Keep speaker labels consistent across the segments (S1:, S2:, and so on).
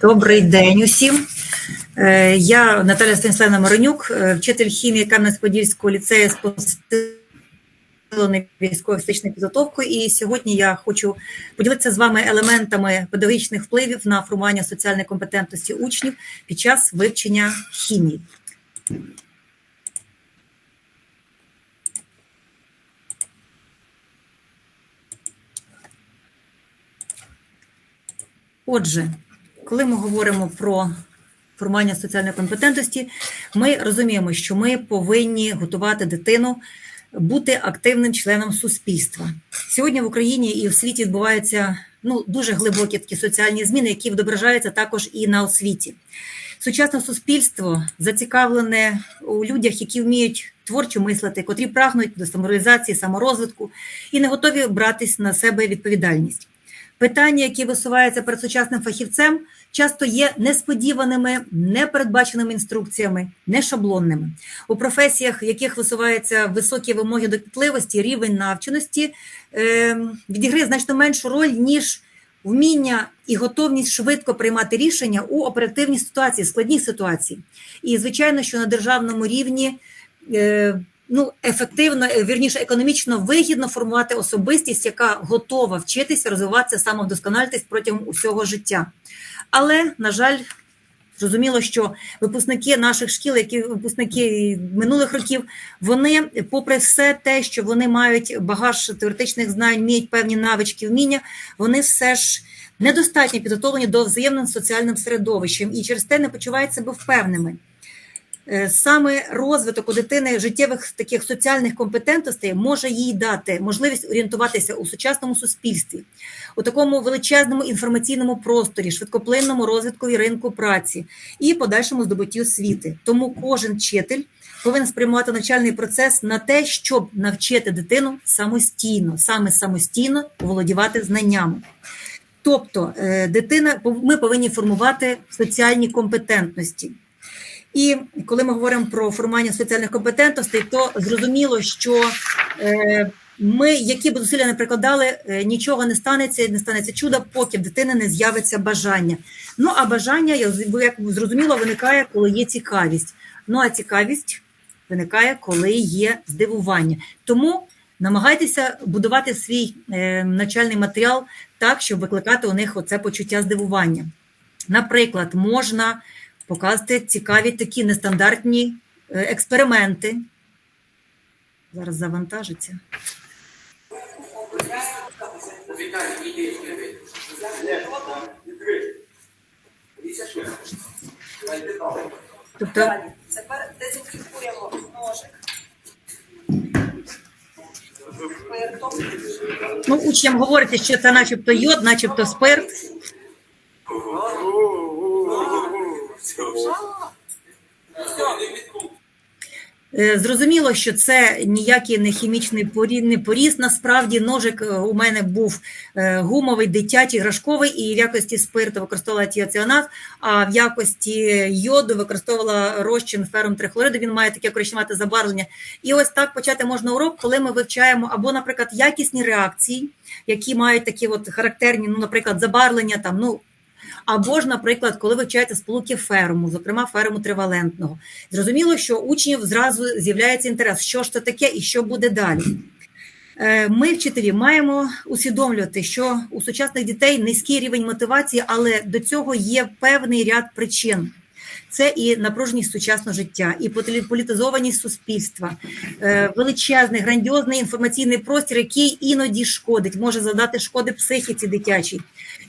S1: Добрий день усім. Е, Я Наталя Станіславна Моронюк, е, вчитель хімії Кам'янець-Подільського ліцею з посиленою військово-фізичною підготовкою. І сьогодні я хочу поділитися з вами елементами педагогічних впливів на формування соціальної компетентності учнів під час вивчення хімії. Отже, коли ми говоримо про формування соціальної компетентності, ми розуміємо, що ми повинні готувати дитину бути активним членом суспільства. Сьогодні в Україні і в світі відбуваються ну, дуже глибокі такі соціальні зміни, які відображаються також і на освіті. Сучасне суспільство зацікавлене у людях, які вміють творчо мислити, котрі прагнуть до самореалізації, саморозвитку і не готові братись на себе відповідальність. Питання, які висуваються перед сучасним фахівцем, часто є несподіваними, непередбаченими інструкціями, не шаблонними. У професіях, в яких висуваються високі вимоги до кмітливості, рівень навченості е, відіграє значно меншу роль, ніж вміння і готовність швидко приймати рішення у оперативній ситуації, складній ситуації. І, звичайно, що на державному рівні. Ну, ефективно, е, вірніше, економічно вигідно формувати особистість, яка готова вчитися, розвиватися, самовдосконалитись протягом усього життя. Але, на жаль, зрозуміло, що випускники наших шкіл, які випускники минулих років, вони, попри все те, що вони мають багаж теоретичних знань, вміють певні навички, вміння, вони все ж недостатньо підготовлені до взаємним соціальним середовищем і через те не почувають себе впевненими. Саме розвиток у дитини життєвих таких соціальних компетентностей може їй дати можливість орієнтуватися у сучасному суспільстві, у такому величезному інформаційному просторі, швидкоплинному розвиткові ринку праці і подальшому здобутті освіти. Тому кожен вчитель повинен спрямувати навчальний процес на те, щоб навчити дитину самостійно, саме самостійно володівати знаннями. Тобто, дитина ми повинні формувати соціальні компетентності. І коли ми говоримо про формування соціальних компетентностей, то зрозуміло, що ми, які б зусилля не прикладали, нічого не станеться, не станеться чуда, поки в дитини не з'явиться бажання. Ну а бажання, як зрозуміло, виникає, коли є цікавість. Ну а цікавість виникає, коли є здивування. Тому намагайтеся будувати свій навчальний матеріал так, щоб викликати у них оце почуття здивування. Наприклад, можна показувати цікаві такі нестандартні експерименти. Зараз завантажиться. Тобто,
S2: Тепер дезінфікуємо ножик.
S1: Ну, учням говориться, що це начебто йод, начебто спирт. Зрозуміло, що це ніякий не хімічний порі- не поріз. Насправді ножик е, у мене був е, гумовий, дитячий, грашковий, і в якості спирту використовувала тіоціанат, а в якості йоду використовувала розчин ферум трихлориду. Він має таке коричневате забарвлення. І ось так почати можна урок, коли ми вивчаємо або, наприклад, якісні реакції, які мають такі от характерні, ну, наприклад, забарвлення там, ну. Або ж, наприклад, коли вивчаєте сполуки ферму, зокрема ферму тривалентного, зрозуміло, що учнів зразу з'являється інтерес, що ж це таке і що буде далі. Е, Ми, вчителі, маємо усвідомлювати, що у сучасних дітей низький рівень мотивації, але до цього є певний ряд причин. Це і напруженість сучасного життя, і політизованість суспільства, е, величезний, грандіозний інформаційний простір, який іноді шкодить, може завдати шкоди психіці дитячій,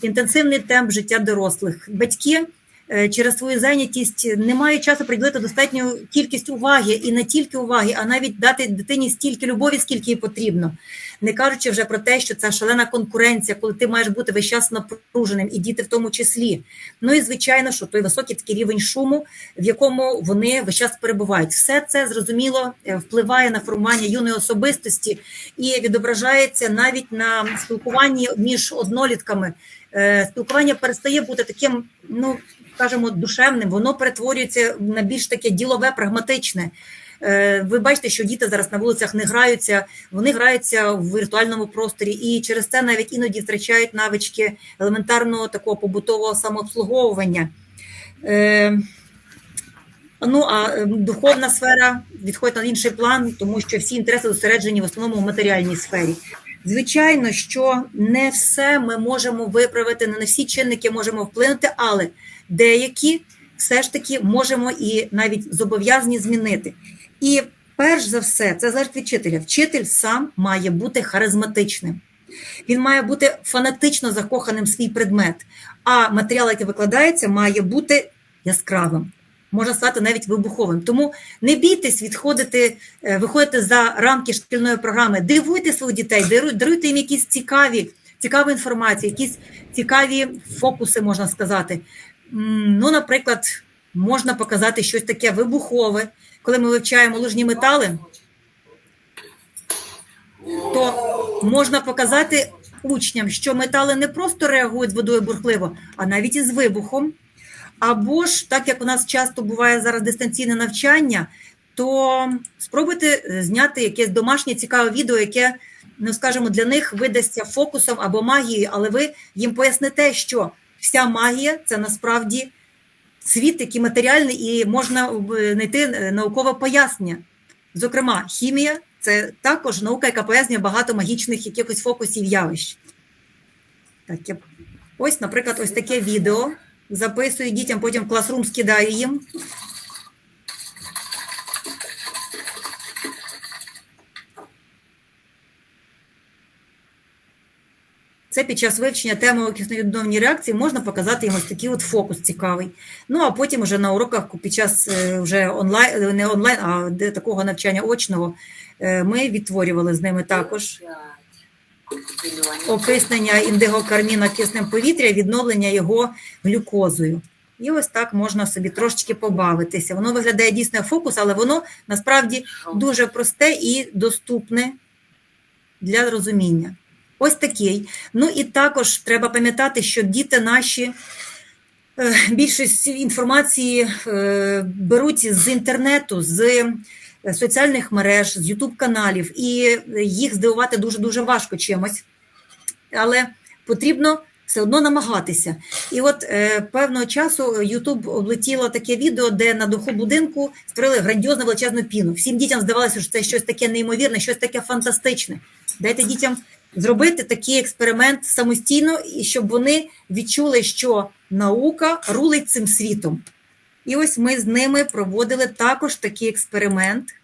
S1: інтенсивний темп життя дорослих. Батьки е, через свою зайнятість не мають часу приділити достатню кількість уваги і не тільки уваги, а навіть дати дитині стільки любові, скільки їй потрібно. Не кажучи вже про те, що це шалена конкуренція, коли ти маєш бути весь час напруженим, і діти в тому числі. Ну і звичайно, що той високий такий рівень шуму, в якому вони весь час перебувають. Все це зрозуміло е, впливає на формування юної особистості і відображається навіть на спілкуванні між однолітками. Е, Спілкування перестає бути таким, ну скажімо, душевним, воно перетворюється на більш таке ділове, прагматичне. Е, Ви бачите, що діти зараз на вулицях не граються, вони граються в віртуальному просторі, і через це навіть іноді втрачають навички елементарного такого побутового самообслуговування. Е, Ну а духовна сфера відходить на інший план, тому що всі інтереси зосереджені в основному в матеріальній сфері. Звичайно, що не все ми можемо виправити, не на всі чинники можемо вплинути, але деякі все ж таки можемо і навіть зобов'язані змінити. І перш за все, це залежить вчителя. Вчитель сам має бути харизматичним. Він має бути фанатично закоханим в свій предмет, а матеріал, який викладається, має бути яскравим. Можна стати навіть вибуховим. Тому не бійтесь відходити, е, виходити за рамки шкільної програми, дивуйте своїх дітей, даруйте їм якісь цікаві, цікаву інформацію, якісь цікаві фокуси, можна сказати. Ну, наприклад, можна показати щось таке вибухове, коли ми вивчаємо лужні метали, то можна показати учням, що метали не просто реагують з водою бурхливо, а навіть із вибухом. Або ж, так як у нас часто буває зараз дистанційне навчання, то спробуйте е, зняти якесь домашнє цікаве відео, яке, ну скажімо, для них видасться фокусом або магією, але ви їм поясните, що вся магія це насправді світ, який матеріальний, і можна е, знайти е, наукове пояснення. Зокрема, хімія це також наука, яка пояснює багато магічних якихось фокусів явищ. Так, я... Ось, наприклад, ось таке відео. Записую дітям, потім в класрум скидаю їм. Це під час вивчення теми кисневідновні реакції можна показати ось такий от фокус цікавий. Ну а потім вже на уроках під час е, вже онлайн, не онлайн, а такого навчання очного, е, ми відтворювали з ними також окиснення індигокарміна киснем повітря, відновлення його глюкозою. І ось так можна собі трошечки побавитися. Воно виглядає дійсно фокус, але воно насправді дуже просте і доступне для розуміння. Ось такий. Ну і також треба пам'ятати, що діти наші е, більшість інформації е, беруть з інтернету, з соціальних мереж, з Ютуб каналів, і їх здивувати дуже дуже важко чимось. Але потрібно все одно намагатися. І от е, певного часу Ютуб облетіло таке відео, де на духу будинку створили грандіозну величезну піну. Всім дітям здавалося, що це щось таке неймовірне, щось таке фантастичне. Дайте дітям зробити такий експеримент самостійно, і щоб вони відчули, що наука рулить цим світом. І ось ми з ними проводили також такий експеримент.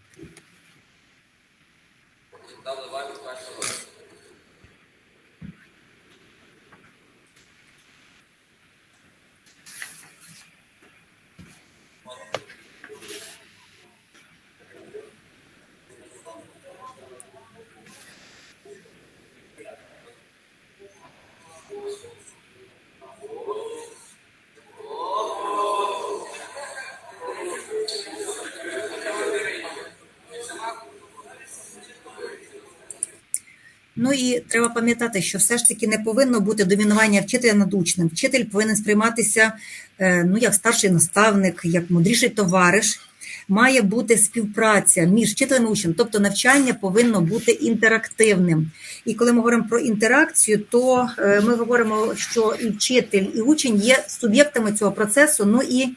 S1: Ну і треба пам'ятати, що все ж таки не повинно бути домінування вчителя над учнем. Вчитель повинен сприйматися е, ну, як старший наставник, як мудріший товариш. Має бути співпраця між вчителем і учнем, тобто навчання повинно бути інтерактивним. І коли ми говоримо про інтеракцію, то е, ми говоримо, що і вчитель, і учень є суб'єктами цього процесу. Ну і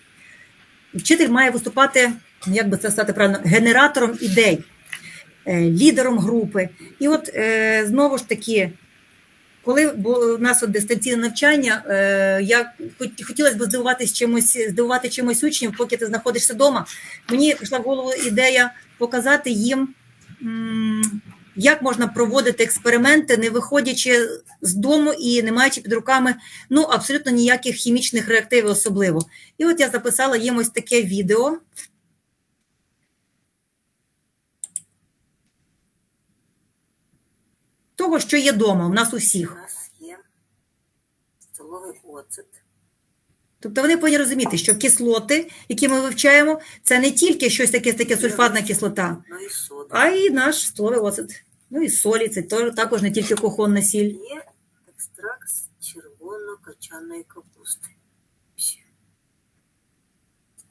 S1: вчитель має виступати, ну, як би це стати правильно, генератором ідей лідером групи. І от е, знову ж таки, коли було у нас от дистанційне навчання, е, я хотілося б здивуватись чимось, здивувати чимось учнів, поки ти знаходишся вдома. Мені прийшла в голову ідея показати їм, як можна проводити експерименти, не виходячи з дому і не маючи під руками ну, абсолютно ніяких хімічних реактивів особливо. І от я записала їм ось таке відео. Того, що є вдома, у нас
S3: У
S1: усіх.
S3: нас є столовий оцет.
S1: Тобто вони повинні розуміти, що кислоти, які ми вивчаємо, це не тільки щось таке, таке сульфатна кислота,
S3: Ну і сода.
S1: а й наш столовий оцет. Ну і солі, це також не тільки кухонна сіль.
S3: Є екстракт з червоно-качаної капусти.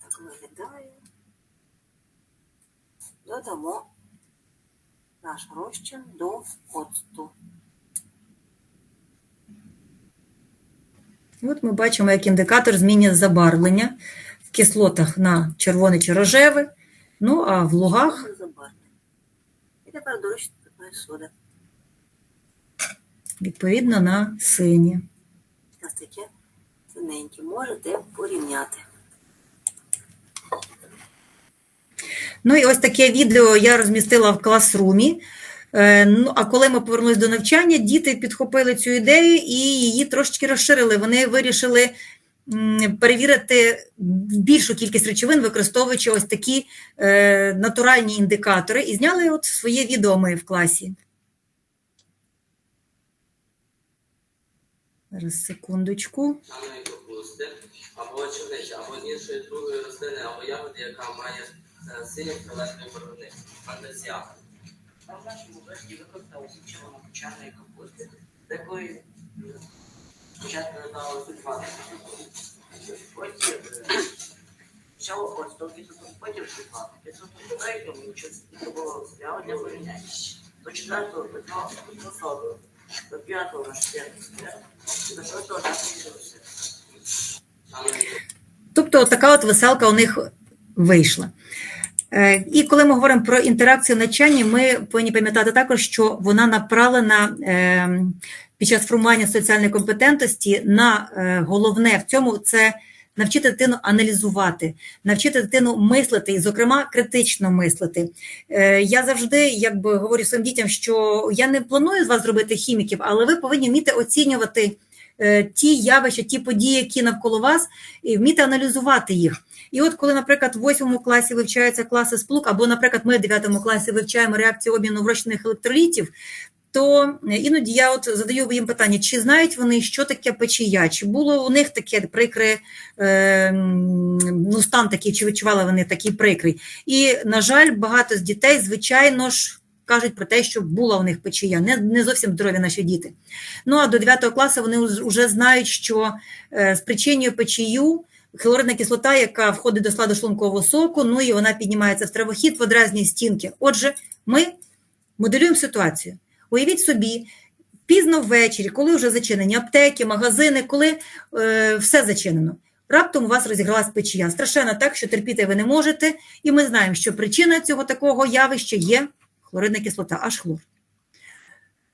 S3: Так виглядає. додамо наш розчин до оцту.
S1: От ми бачимо, як індикатор змінює забарвлення в кислотах на червоне чи рожеве, ну а в лугах
S3: І тепер до розчину питної
S1: відповідно на синє.
S3: Ось таке синеньке. Можете порівняти.
S1: Ну і ось таке відео я розмістила в класрумі. Е, Ну, а коли ми повернулися до навчання, діти підхопили цю ідею і її трошечки розширили. Вони вирішили перевірити більшу кількість речовин, використовуючи ось такі е, натуральні індикатори, і зняли от своє відео ми в класі. Зараз секундочку.
S4: Або чорниці, або іншої другої рослини, або ягоди, яка має е, синю фіолетовий барвник. Фантазіака.
S5: А в нашому вишні використовували червоно-кочаної капусти, з якої спочатку надали сульфати. Потім е, взяв оцту кислоту, потім сульфати. Кислоту третьому, що це було зряво для порівняння. До четвертого питного до соду, до п'ятого на і до шостого на.
S4: Саме
S1: Тобто така от веселка у них вийшла. Е, І коли ми говоримо про інтеракцію навчання, ми повинні пам'ятати також, що вона направлена е, під час формування соціальної компетентності на е, головне в цьому це навчити дитину аналізувати, навчити дитину мислити, і, зокрема, критично мислити. Е, Я завжди якби говорю своїм дітям, що я не планую з вас зробити хіміків, але ви повинні вміти оцінювати ті явища, ті події, які навколо вас, і вміти аналізувати їх. І от коли, наприклад, в восьмому класі вивчаються класи сполук, або, наприклад, ми в дев'ятому класі вивчаємо реакцію обміну врощених електролітів, то іноді я от задаю їм питання, чи знають вони, що таке печія, чи було у них таке прикре е, ну, стан такий, чи відчували вони такий прикрий. І, на жаль, багато з дітей, звичайно ж, кажуть про те, що була у них печія, не, не зовсім здорові наші діти. Ну а до 9 класу вони вже знають, що е, спричинює печію хлоридна кислота, яка входить до складу шлункового соку, ну і вона піднімається в стравохід, водразні стінки. Отже, ми моделюємо ситуацію. Уявіть собі, пізно ввечері, коли вже зачинені аптеки, магазини, коли е, все зачинено. Раптом у вас розігралась печія. Страшенно так, що терпіти ви не можете, і ми знаємо, що причина цього такого явища є хлоридна кислота, аж хлор.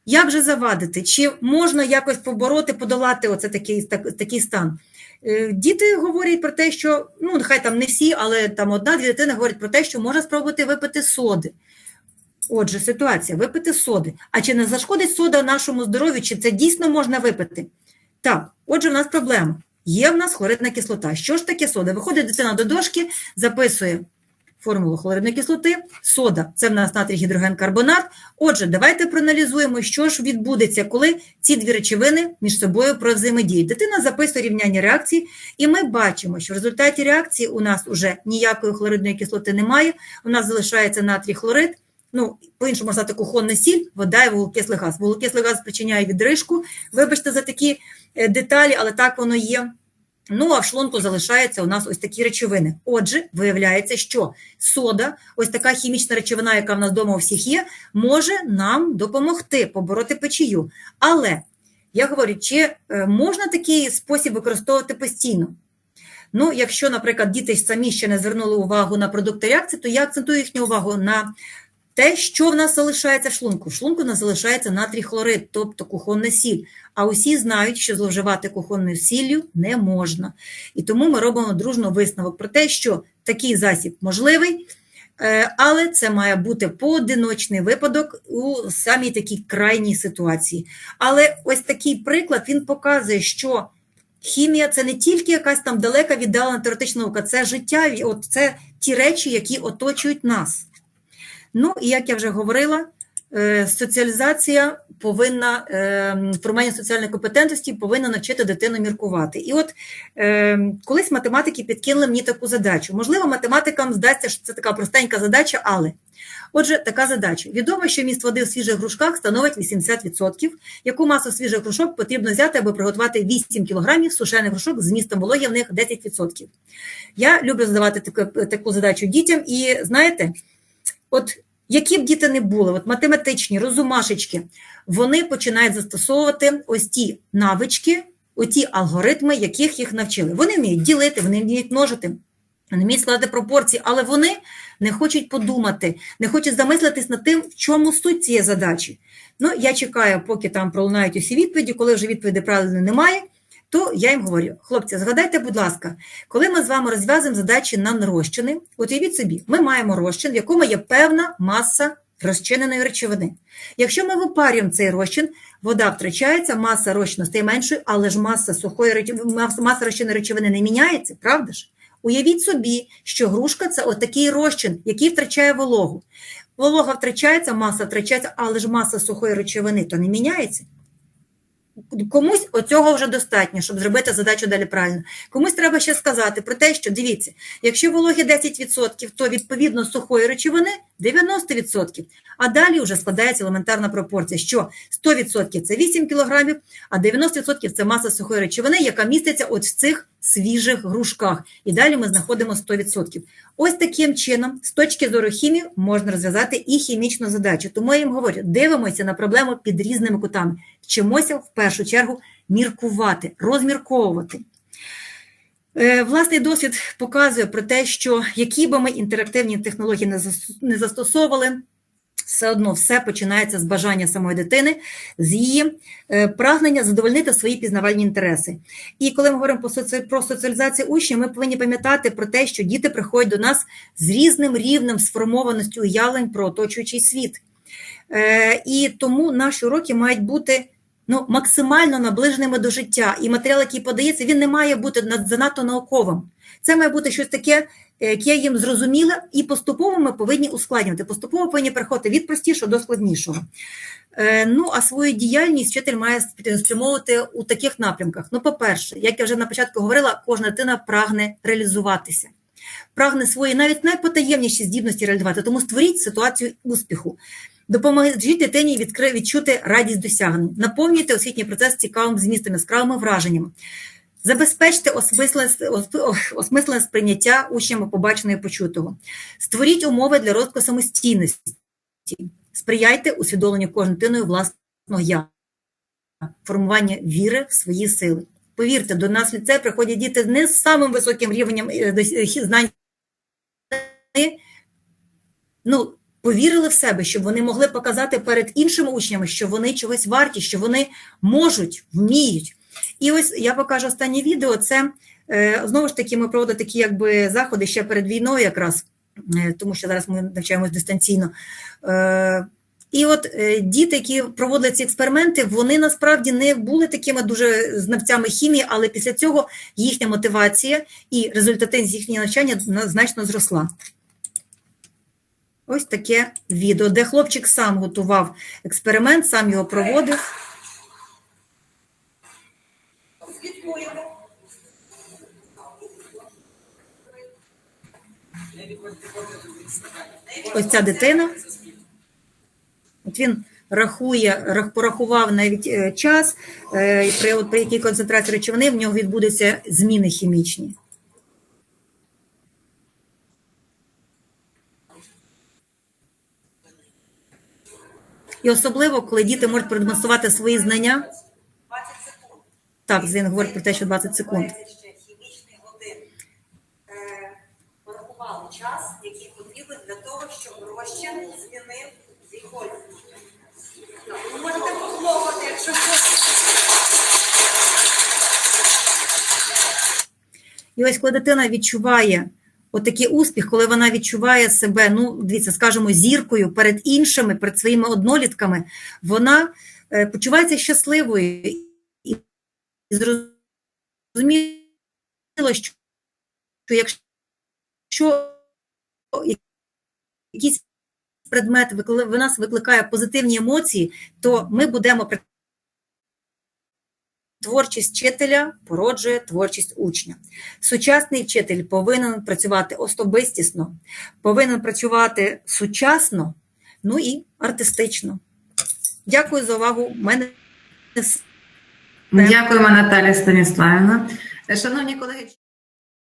S1: Як же завадити? Чи можна якось побороти, подолати оце такий, так, такий стан? Е, Діти говорять про те, що ну нехай там не всі, але там одна-дві дитини говорять про те, що можна спробувати випити соди. Отже, ситуація: випити соди. А чи не зашкодить сода нашому здоров'ю, чи це дійсно можна випити? Так, отже, в нас проблема. Є в нас хлоридна кислота. Що ж таке сода? Виходить дитина до дошки, записує формулу хлоридної кислоти, сода це в нас натрій гідрогенкарбонат. Отже, давайте проаналізуємо, що ж відбудеться, коли ці дві речовини між собою провзаємодіють. Дитина записує рівняння реакції, і ми бачимо, що в результаті реакції у нас вже ніякої хлоридної кислоти немає. У нас залишається натрій хлорид. Ну, по-іншому можна сказати, кухонна сіль, вода і вуглекислий газ. Вуглекислий газ спричиняє відрижку. Вибачте за такі е, деталі, але так воно є. Ну, а в шлунку залишаються у нас ось такі речовини. Отже, виявляється, що сода, ось така хімічна речовина, яка в нас вдома у всіх є, може нам допомогти побороти печію. Але я говорю, чи е, можна такий спосіб використовувати постійно? Ну, якщо, наприклад, діти самі ще не звернули увагу на продукти реакції, то я акцентую їхню увагу на те, що в нас залишається в шлунку. В шлунку в нас залишається натрій хлорид, тобто кухонна сіль. А усі знають, що зловживати кухонною сіллю не можна. І тому ми робимо дружно висновок про те, що такий засіб можливий, е, але це має бути поодиночний випадок у самій такій крайній ситуації. Але ось такий приклад він показує, що хімія це не тільки якась там далека віддалена теоретична наука, це життя, от це ті речі, які оточують нас. Ну і як я вже говорила, е, соціалізація повинна е, формування соціальної компетентності повинна навчити дитину міркувати. І от е, колись математики підкинули мені таку задачу. Можливо, математикам здасться, що це така простенька задача, але отже, така задача. Відомо, що міст води у свіжих грушках становить 80%. Яку масу свіжих грушок потрібно взяти, аби приготувати 8 кг сушених грушок з містом вологі в них 10%. Я люблю задавати таку, таку задачу дітям, і знаєте. от які б діти не були, от математичні, розумашечки, вони починають застосовувати ось ті навички, оті алгоритми, яких їх навчили. Вони вміють ділити, вони вміють множити, вони вміють складати пропорції, але вони не хочуть подумати, не хочуть замислитись над тим, в чому суть цієї задачі. Ну, я чекаю, поки там пролунають усі відповіді, коли вже відповіді правильно немає, то я їм говорю: хлопці, згадайте, будь ласка, коли ми з вами розв'язуємо задачі на розчини, от уявіть собі, ми маємо розчин, в якому є певна маса розчиненої речовини. Якщо ми випарюємо цей розчин, вода втрачається, маса розчину стає меншою, але ж маса сухої маса- розчинної речовини не міняється, правда ж? Уявіть собі, що грушка це отакий розчин, який втрачає вологу. Волога втрачається, маса втрачається, але ж маса сухої речовини то не міняється. Комусь оцього вже достатньо, щоб зробити задачу далі правильно. Комусь треба ще сказати про те, що дивіться, якщо вологі 10%, то відповідно сухої речовини 90%. А далі вже складається елементарна пропорція, що 100% це 8 кг, а 90% це маса сухої речовини, яка міститься от в цих свіжих грушках. І далі ми знаходимо 100%. Ось таким чином, з точки зору хімії, можна розв'язати і хімічну задачу. Тому я їм говорю, дивимося на проблему під різними кутами. Вчимося в першу чергу міркувати, розмірковувати. Е, Власний досвід показує про те, що які би ми інтерактивні технології не застосовували, все одно все починається з бажання самої дитини, з її е, прагнення задовольнити свої пізнавальні інтереси. І коли ми говоримо про соціалізацію учнів, ми повинні пам'ятати про те, що діти приходять до нас з різним рівнем сформованості уявлень про оточуючий світ. Е, І тому наші уроки мають бути ну, максимально наближеними до життя. І матеріал, який подається, він не має бути занадто науковим. Це має бути щось таке, е, яке їм зрозуміле, і поступово ми повинні ускладнювати. Поступово повинні переходити від простішого до складнішого. Е, Ну, а свою діяльність вчитель має сп- спрямовувати у таких напрямках. Ну, по-перше, як я вже на початку говорила, кожна дитина прагне реалізуватися, прагне свої навіть найпотаємніші здібності реалізувати. Тому створіть ситуацію успіху. Допоможіть дитині відкри- відчути радість досягнень, наповнюйте освітній процес цікавим змістом, яскравими враженнями. Забезпечте осмислене, сприйняття учнями побаченого і почутого. Створіть умови для розвитку самостійності. Сприяйте усвідомленню кожною дитиною власного я, формування віри в свої сили. Повірте, до нас в ліцей приходять діти не з самим високим рівнем е, е, знань. Ну, повірили в себе, щоб вони могли показати перед іншими учнями, що вони чогось варті, що вони можуть, вміють. І ось я покажу останнє відео. Це е, знову ж таки ми проводимо такі якби заходи ще перед війною, якраз е, тому що зараз ми навчаємось дистанційно. Е, і от діти, які проводили ці експерименти, вони насправді не були такими дуже знавцями хімії, але після цього їхня мотивація і результативність їхнього навчання значно зросла. Ось таке відео, де хлопчик сам готував експеримент, сам його проводив. Ось ця дитина. От він рахує, порахував навіть е, час, е, при, при якій концентрації речовини в нього відбудуться зміни хімічні. І особливо, коли діти можуть продемонструвати свої знання.
S2: 20 секунд.
S1: Так, він говорить про те, що 20 секунд.
S2: Хімічний годин. Е, Порахували час, який потрібен для того, щоб розчин змінив свій колір. Ви можете похлопати, якщо хочете.
S1: І ось коли дитина відчуває отакий успіх, коли вона відчуває себе, ну, дивіться, скажімо, зіркою перед іншими, перед своїми однолітками, вона е, почувається щасливою і зрозуміло, що що якщо якийсь предмет нас викликає позитивні емоції, то ми будемо Творчість вчителя породжує творчість учня. Сучасний вчитель повинен працювати особистісно, повинен працювати сучасно, ну і артистично. Дякую за увагу. Мене
S6: Дякуємо, Наталія Станіславівна. Шановні колеги.